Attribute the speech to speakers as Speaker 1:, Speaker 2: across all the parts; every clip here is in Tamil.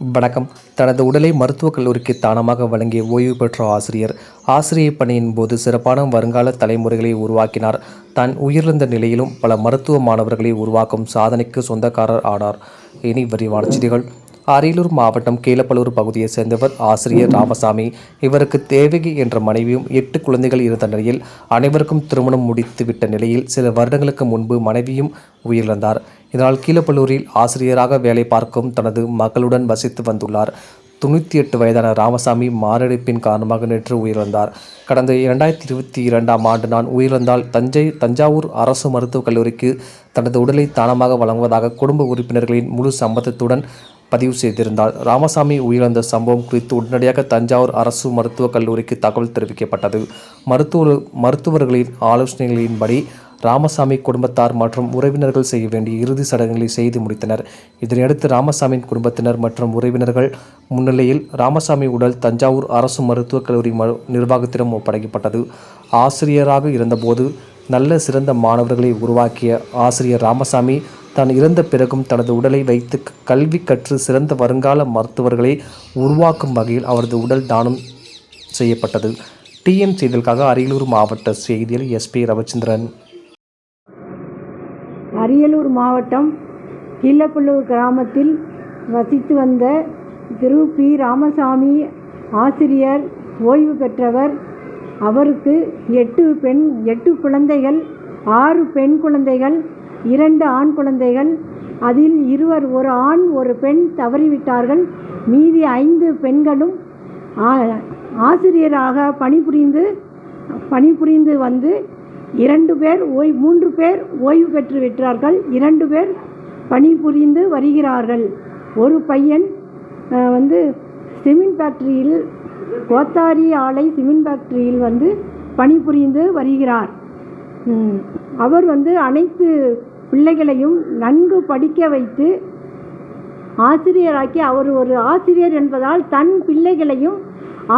Speaker 1: வணக்கம். தனது உடலை மருத்துவக் கல்லூரிக்கு தானமாக வழங்கிய ஓய்வு பெற்ற ஆசிரியர் ஆசிரியர் பணியின் போது சிறப்பான வருங்கால தலைமுறைகளை உருவாக்கினார். தான் உயிரிழந்த நிலையிலும் பல மருத்துவ மாணவர்களை உருவாக்கும் சாதனைக்கு சொந்தக்காரர் ஆனார். இனி விரிவான செய்திகள். அரியலூர் மாவட்டம் கீழப்பலூர் பகுதியைச் சேர்ந்தவர் ஆசிரியர் ராமசாமி. இவருக்கு தேவகி என்ற மனைவியும் எட்டு குழந்தைகள் இருந்த நிலையில் அனைவருக்கும் திருமணம் முடித்துவிட்ட நிலையில் சில வருடங்களுக்கு முன்பு மனைவியும் உயிரிழந்தார். இதனால் கீழப்பலூரில் ஆசிரியராக வேலை பார்க்கும் தனது மகளுடன் வசித்து வந்துள்ளார். தொண்ணூற்றி எட்டு வயதான ராமசாமி மாரடைப்பின் காரணமாக நேற்று உயிரிழந்தார். கடந்த இரண்டாயிரத்தி இருபத்தி இரண்டாம் ஆண்டு நான் உயிரிழந்தால் தஞ்சை தஞ்சாவூர் அரசு மருத்துவக் கல்லூரிக்கு தனது உடலை தானமாக வழங்குவதாக குடும்ப உறுப்பினர்களின் முழு சம்மதத்துடன் பதிவு செய்திருந்தார் ராமசாமி உயிரிழந்த சம்பவம் குறித்து உடனடியாக தஞ்சாவூர் அரசு மருத்துவக் கல்லூரிக்கு தகவல் தெரிவிக்கப்பட்டது. மருத்துவ மருத்துவர்களின் ஆலோசனைகளின்படி ராமசாமி குடும்பத்தார் மற்றும் உறவினர்கள் செய்ய வேண்டிய இறுதி சடங்குகளை செய்து முடித்தனர். இதனையடுத்து ராமசாமியின் குடும்பத்தினர் மற்றும் உறவினர்கள் முன்னிலையில் ராமசாமி உடல் தஞ்சாவூர் அரசு மருத்துவக் கல்லூரி ம நிர்வாகத்திடம் ஒப்படைக்கப்பட்டது. ஆசிரியராக இருந்தபோது நல்ல சிறந்த மாணவர்களை உருவாக்கிய ஆசிரியர் ராமசாமி தான் இறந்த பிறகும் தனது உடலை வைத்து கல்வி கற்று சிறந்த வருங்கால மருத்துவர்களை உருவாக்கும் வகையில் அவரது உடல் தானம் செய்யப்பட்டது. டிஎம் செய்திகளுக்காக அரியலூர் மாவட்ட செய்தியில் எஸ்பி ரவிச்சந்திரன்.
Speaker 2: அரியலூர் மாவட்டம் கீழப்பள்ளூர் கிராமத்தில் வசித்து வந்த திரு. பி. ராமசாமி ஆசிரியர் ஓய்வு பெற்றவர். அவருக்கு எட்டு பெண் எட்டு குழந்தைகள் ஆறு பெண் குழந்தைகள் இரண்டு ஆண் குழந்தைகள் அதில் இருவர் ஒரு ஆண் ஒரு பெண் தவறிவிட்டார்கள். மீதி ஐந்து பெண்களும் ஆ- ஆசிரியராக பணிபுரிந்து பணிபுரிந்து வந்து இரண்டு பேர் ஓய் மூன்று பேர் ஓய்வு பெற்று விட்டார்கள். இரண்டு பேர் பணிபுரிந்து வருகிறார்கள். ஒரு பையன் வந்து சிமெண்ட் ஃபேக்ட்ரியில் கோத்தாரி ஆலை சிமெண்ட் ஃபேக்ட்ரியில் வந்து பணிபுரிந்து வருகிறார். ம், அவர் வந்து அனைத்து பிள்ளைகளையும் நன்கு படிக்க வைத்து ஆசிரியராக்கி அவர் ஒரு ஆசிரியர் என்பதால் தன் பிள்ளைகளையும்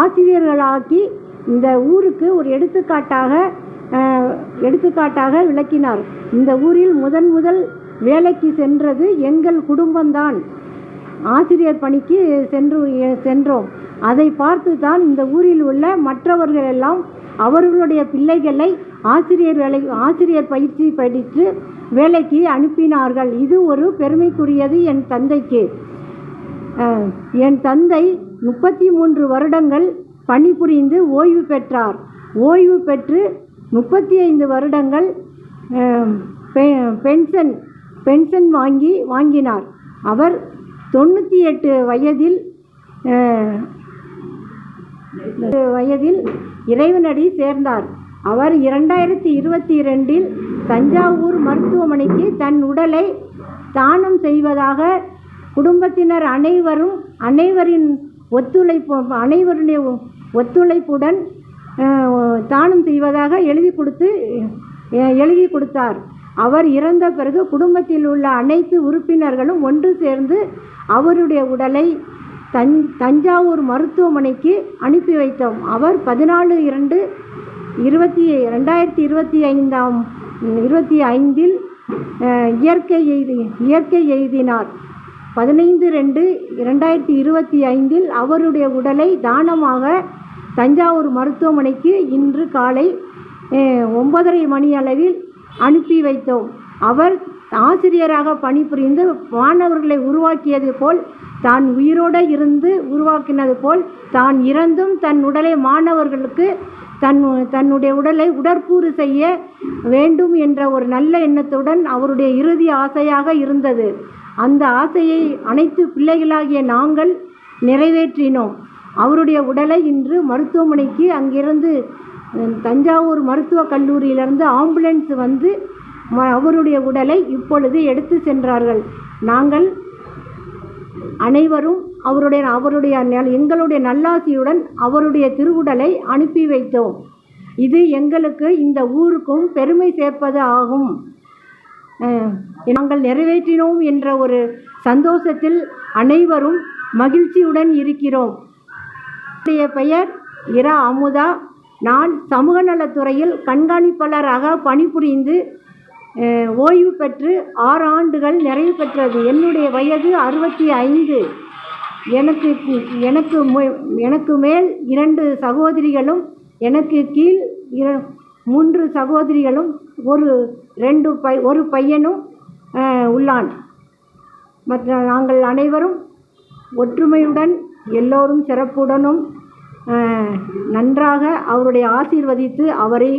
Speaker 2: ஆசிரியர்களாக்கி இந்த ஊருக்கு ஒரு எடுத்துக்காட்டாக எடுத்துக்காட்டாக விளக்கினார். இந்த ஊரில் முதன் முதல் வேலைக்கு சென்றது எங்கள் குடும்பம்தான். ஆசிரியர் பணிக்கு சென்று சென்றோம். அதை பார்த்து தான் இந்த ஊரில் உள்ள மற்றவர்கள் எல்லாம் அவர்களுடைய பிள்ளைகளை ஆசிரியர் வேலை ஆசிரியர் பயிற்சி படித்து வேலைக்கு அனுப்பினார்கள். இது ஒரு பெருமைக்குரியது என் தந்தைக்கு. என் தந்தை முப்பத்தி மூன்று வருடங்கள் பணிபுரிந்து ஓய்வு பெற்றார். ஓய்வு பெற்று முப்பத்தி ஐந்து வருடங்கள் பெ- பென்ஷன் பென்ஷன் வாங்கி வாங்கினார். அவர் தொண்ணூற்றி எட்டு வயதில் வயதில் இறைவனடி சேர்ந்தார். அவர் இரண்டாயிரத்தி இருபத்தி ரெண்டில் தஞ்சாவூர் மருத்துவமனைக்கு தன் உடலை தானம் செய்வதாக குடும்பத்தினர் அனைவரும் அனைவரின் ஒத்துழைப்பு அனைவருடைய ஒத்துழைப்புடன் தானம் செய்வதாக எழுதி கொடுத்து எழுதி கொடுத்தார். அவர் இறந்த பிறகு குடும்பத்தில் உள்ள அனைத்து உறுப்பினர்களும் ஒன்று சேர்ந்து அவருடைய உடலை தஞ் தஞ்சாவூர் மருத்துவமனைக்கு அனுப்பி வைத்தோம். அவர் பதினாலு இரண்டு இருபத்தி ரெண்டாயிரத்தி இருபத்தி ஐந்தாம் இருபத்தி ஐந்தில் இயற்கை எய்தி இயற்கை எய்தினார். பதினைந்து ரெண்டு இரண்டாயிரத்தி இருபத்தி ஐந்தில் அவருடைய உடலை தானமாக தஞ்சாவூர் மருத்துவமனைக்கு இன்று காலை ஒன்பதரை மணி அளவில் அனுப்பி வைத்தோம். அவர் ஆசிரியராக பணிபுரிந்து மாணவர்களை உருவாக்கியது போல் தான் உயிரோடு இருந்து உருவாக்கினது போல் தான் இறந்தும் தன் உடலை மாணவர்களுக்கு தன் தன்னுடைய உடலை உடற்கூறு செய்ய வேண்டும் என்ற ஒரு நல்ல எண்ணத்துடன் அவருடைய இறுதி ஆசையாக இருந்தது. அந்த ஆசையை அனைத்து பிள்ளைகளாகிய நாங்கள் நிறைவேற்றினோம். அவருடைய உடலை இன்று மருத்துவமனைக்கு அங்கிருந்து தஞ்சாவூர் மருத்துவக் கல்லூரியிலிருந்து ஆம்புலன்ஸ் வந்து அவருடைய உடலை இப்பொழுது எடுத்து சென்றார்கள். நாங்கள் அனைவரும் அவருடைய அவருடைய எங்களுடைய நல்லாசியுடன் அவருடைய திருவுடலை அனுப்பி வைத்தோம். இது எங்களுக்கு இந்த ஊருக்கும் பெருமை சேர்ப்பது ஆகும். நாங்கள் நிறைவேற்றினோம் என்ற ஒரு சந்தோஷத்தில் அனைவரும் மகிழ்ச்சியுடன் இருக்கிறோம். என்னுடைய பெயர் இரா அமுதா. நான் சமூக நலத்துறையில் கண்காணிப்பாளராக பணிபுரிந்து ஓய்வு பெற்று ஆறு ஆண்டுகள் நிறைவு பெற்றது. என்னுடைய வயது அறுபத்தி ஐந்து. எனக்கு எனக்கு எனக்கு மேல் இரண்டு சகோதரிகளும் எனக்கு கீழ் இர மூன்று சகோதரிகளும் ஒரு ரெண்டு பை ஒரு பையனும் உள்ளான். மற்ற நாங்கள் அனைவரும் ஒற்றுமையுடன் எல்லோரும் சிறப்புடனும் நன்றாக அவருடைய ஆசீர்வதித்து அவரை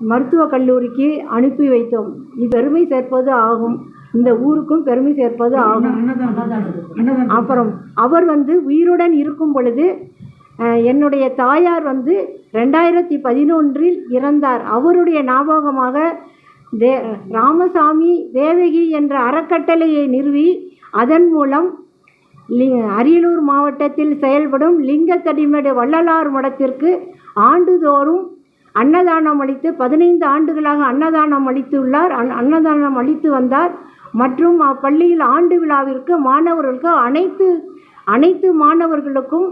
Speaker 2: மருத்துவக் கல்லூரிக்கு அனுப்பி வைத்தோம். இது பெருமை சேர்ப்பது ஆகும். இந்த ஊருக்கும் பெருமை சேர்ப்பது ஆகும். அப்புறம் அவர் வந்து உயிருடன் இருக்கும் பொழுது என்னுடைய தாயார் வந்து ரெண்டாயிரத்தி பதினொன்றில் இறந்தார். அவருடைய ஞாபகமாக தே ராமசாமி தேவகி என்ற அறக்கட்டளையை நிறுவி அதன் மூலம் லி அரியலூர் மாவட்டத்தில் செயல்படும் லிங்கத்தடிமேடு வள்ளலார் மடத்திற்கு ஆண்டுதோறும் அன்னதானம் அளித்து பதினைந்து ஆண்டுகளாக அன்னதானம் அளித்துள்ளார். அன்- அன்னதானம் அளித்து வந்தார். மற்றும் அப்பள்ளியில் ஆண்டு விழாவிற்கு மாணவர்களுக்கு அனைத்து அனைத்து மாணவர்களுக்கும்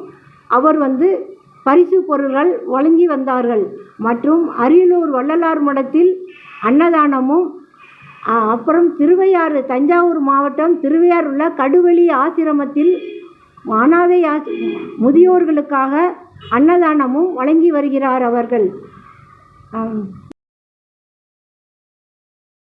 Speaker 2: அவர் வந்து பரிசு பொருள்கள் வழங்கி வந்தார்கள். மற்றும் அரியலூர் வள்ளலார் மடத்தில் அன்னதானமும் அப்புறம் திருவையாறு தஞ்சாவூர் மாவட்டம் திருவையாறு உள்ள கடுவெளி ஆசிரமத்தில் அனாதை ஆசி முதியோர்களுக்காக அன்னதானமும் வழங்கி வருகிறார் அவர்கள். Um,